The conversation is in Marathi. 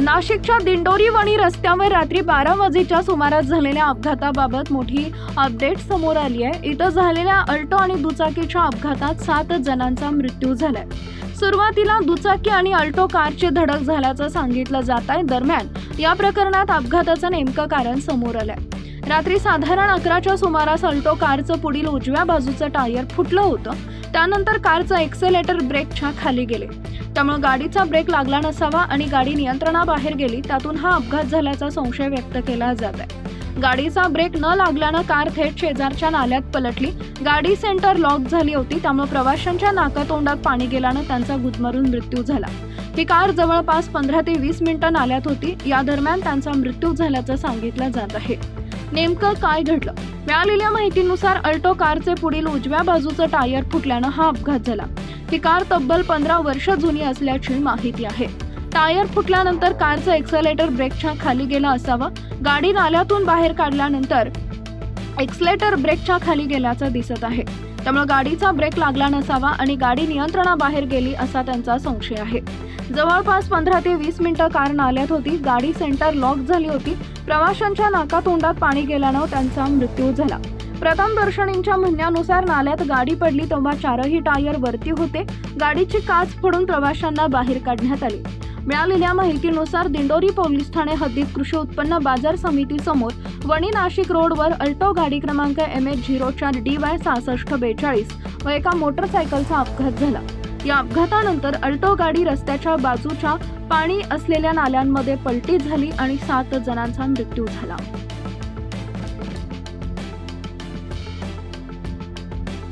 नाशिकच्या दिंडोरी वणी रस्त्यावर रात्री बारा वाजेच्या सुमारास झालेल्या अपघाताबाबत मोठी अपडेट समोर आली आहे. इथं झालेल्या अल्टो आणि दुचाकीच्या अपघातात सात जणांचा मृत्यू झालाय. सुरुवातीला दुचाकी आणि अल्टो कारची धडक झाल्याचं सांगितलं जात आहे. दरम्यान या प्रकरणात अपघाताचं नेमकं कारण समोर आलंय. रात्री साधारण अकराच्या सुमारास अल्टो कारचं पुढील उजव्या बाजूचं टायर फुटलं होतं. त्यानंतर कारचं एक्सेलेटर ब्रेकच्या खाली गेले. त्यामुळे गाडीचा ब्रेक लागला नसावा आणि गाडी नियंत्रणाबाहेर गेली त्यातून हा अपघात झाल्याचा संशय व्यक्त केला जात आहे. गाडीचा ब्रेक न लागल्यानं कार थेट शेजारच्या नाल्यात पलटली. गाडी सेंटर लॉक झाली होती त्यामुळे प्रवाशांच्या नाकातोंडात पाणी गेल्यानं त्यांचा गुदमरून मृत्यू झाला. ही कार जवळपास पंधरा ते वीस मिनिटं नाल्यात होती. या दरम्यान त्यांचा मृत्यू झाल्याचं सांगितलं जात आहे. नेमकं काय घडलं? मिळालेल्या माहितीनुसार अल्टो कारचे पुढील उजव्या बाजूचं टायर फुटल्यानं हा अपघात झाला. ही कार तब्बल पंधरा वर्ष जुनी असल्याची माहिती आहे. टायर फुटल्यानंतर कारचं एक्सलेटर ब्रेकच्या खाली गेलं असावं. गाडी नाल्यातून बाहेर काढल्यानंतर एक्सलेटर ब्रेकच्या खाली गेल्याचं दिसत आहे. त्यामुळे गाडीचा ब्रेक लागला नसावा आणि गाडी नियंत्रणाबाहेर गेली असा त्यांचा संशय आहे. जवळपास पंधरा ते वीस मिनिटं कार नाल्यात होती. गाडी सेंटर लॉक झाली होती. प्रवाशांच्या नाकातोंडात पाणी गेल्यानं त्यांचा मृत्यू झाला. प्रथम दर्शनींच्या म्हणण्यानुसार नाल्यात गाडी पडली तेव्हा चारही टायर वरती होते. गाडीची काच फोडून प्रवाशांना बाहेर काढण्यात आली. मिळालेल्या माहितीनुसार दिंडोरी पोलीस ठाणे हद्दीत कृषी उत्पन्न बाजार समिती समोर वणी नाशिक रोडवर अल्टो गाडी क्रमांक एम एच झिरो चार डी वाय सहासष्ट बेचाळीस व एका मोटरसायकलचा अपघात झाला. या अपघातानंतर अल्टो गाडी रस्त्याच्या बाजूच्या पाणी असलेल्या नाल्यांमध्ये पलटी झाली आणि सात जणांचा मृत्यू झाला.